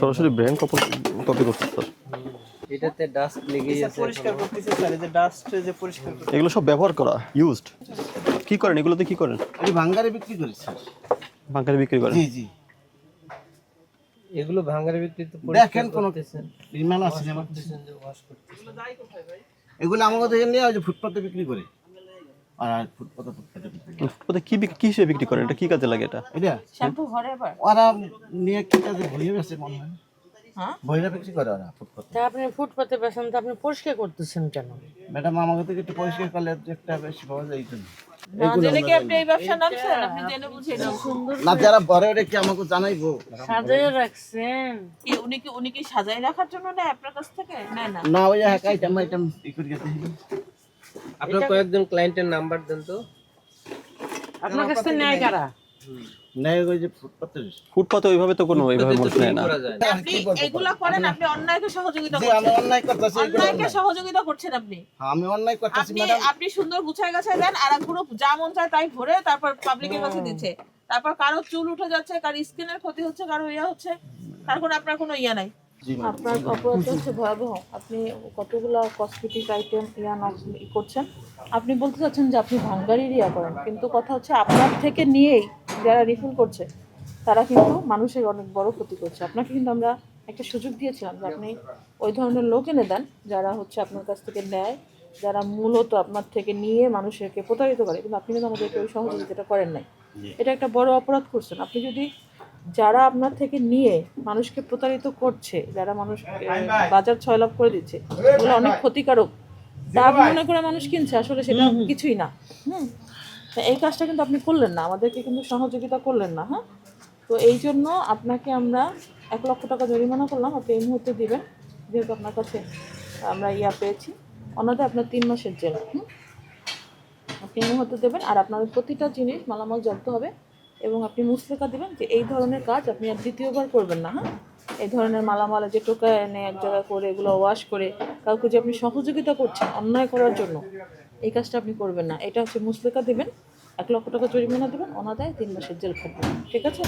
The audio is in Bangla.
সরাসরি ব্র্যান্ড কপি কপি করছে স্যার? এটাতে ডাস্ট লেগেই আছে পরিষ্কার করতেছে স্যার। এই যে ডাস্ট যে পরিষ্কার করতে এগুলো সব ব্যবহার করা ইউজড কি করেন এগুলোতে কি করেন? এই ভাঙ্গারে বিক্রি করি স্যার। বাঙ্কারে বিক্রি করেন? জি জি। এগুলো ভাঙার বিক্রিতে দেখেন কোন রিমাল আছে যেমন এগুলো আমাদের থেকে নিয়ে ওই যে ফুটপাতে বিক্রি করি। আর আর ফুটপাতে ফুটপাতে ফুটপাতে কি কি হিসেবে বিক্রি করেন? এটা কি কাজে লাগে এটা? এটা? শ্যাম্পু ঘরে আবার? ওরা নিয়ে কি কাজে ভইয়ে বেছে মনে হয়। হ্যাঁ? ভইরা বিক্রি করে ওরা ফুটপাতে। তা আপনি ফুটপাতে বেসন তো আপনি পরিষ্কার করতেছেন কেন? ম্যাডাম আমাকে একটু পরিষ্কার করলে একটা বেশি পাওয়া যায় না না। যারা বড় ওটা কি আমাকে জানাইবো? সাজিয়ে রাখছেন। কি উনি কি উনি কি সাজাই রাখার জন্য নেয় আপনার কাছ থেকে? না? না ওই এক আইটেম আইটেম ই করে গেছে আপনার কয়েকজন ক্লায়েন্টের নাম্বার দেন তো। আপনার কাছ নেয় কারা? নেই ওই যে ফুটপাতে ফুটপাতে ওইভাবে তো কোনো এইভাবে মানুষ নেয় না। করা যায়। না। আপনি এগুলা করেন আপনি অন্যায়কে সহযোগিতা জি আমি অন্যায় করতেছি অন্যায়কে সহযোগিতা করছেন আপনি? আমি অন্যায় করতেছি আপনি ম্যাডাম আপনি সুন্দর গুছায় গাছায় দেন আর এক গ্রুপ যা মন চায় তাই ভরে তারপর পাবলিকের কাছে দিচ্ছে। তারপর কারও চুল উঠে যাচ্ছে কারও স্কিনের ক্ষতি হচ্ছে কারও ইয়া হচ্ছে তার কোনো আপনার কোনো ইয়া নাই। আপনার অপরাধ হচ্ছে ভয়াবহ। আপনি কতগুলা কসমেটিক আইটেম ইয়া করছেন? আপনি বলতে চাচ্ছেন যে আপনি ভাঙ্গারির ইয়া করেন কিন্তু কথা হচ্ছে আপনার থেকে নিয়েই যারা রিফিল করছে তারা কিন্তু মানুষের অনেক বড় ক্ষতি করছে। আপনাকে কিন্তু আমরা একটা সুযোগ দিয়েছিলাম যে আপনি ওই ধরনের লোক এনে দেন যারা হচ্ছে আপনার কাছ থেকে নেয় যারা মূলত আপনার থেকে নিয়ে মানুষকে প্রতারিত করে কিন্তু আপনি কিন্তু আমাদেরকে ওই সহযোগিতাটা করেন নাই। এটা একটা বড় অপরাধ করছেন। আপনি যদি যারা আপনার থেকে নিয়ে মানুষকে প্রতারিত করছে যারা মানুষ বাজার ছয় লাভ করে দিচ্ছে ওগুলো অনেক ক্ষতিকারক। তা আপনি মনে করে মানুষ কিনছে আসলে সেটা কিছুই না। হুম। এই কাজটা কিন্তু আপনি করলেন না আমাদেরকে কিন্তু সহযোগিতা করলেন না হ্যাঁ? তো এই জন্য আপনাকে আমরা এক লক্ষ টাকা জরিমানা করলাম আপনি এই মুহূর্তে দিবেন যেহেতু আপনার কাছে আমরা ইয়া পেয়েছি। অন্যথায় আপনার তিন মাসের জেল হুম? আপনি এই মুহূর্তে দেবেন আর আপনার প্রতিটা জিনিস মালামাল জব্দ হবে। এবং আপনি মুসলেকা দেবেন যে এই ধরনের কাজ আপনি আর দ্বিতীয়বার করবেন না হ্যাঁ? এই ধরনের মালামাল যে টোকা এনে এক জায়গায় করে এগুলো ওয়াশ করে কাউকে যে আপনি সহযোগিতা করছেন, অন্যায় করার জন্য, এই কাজটা আপনি করবেন না। এটা হচ্ছে মুসলেকা দেবেন, এক লক্ষ টাকা জরিমানা দেবেন, অনাদায় তিন মাসের জেল খাটবেন। ঠিক আছে?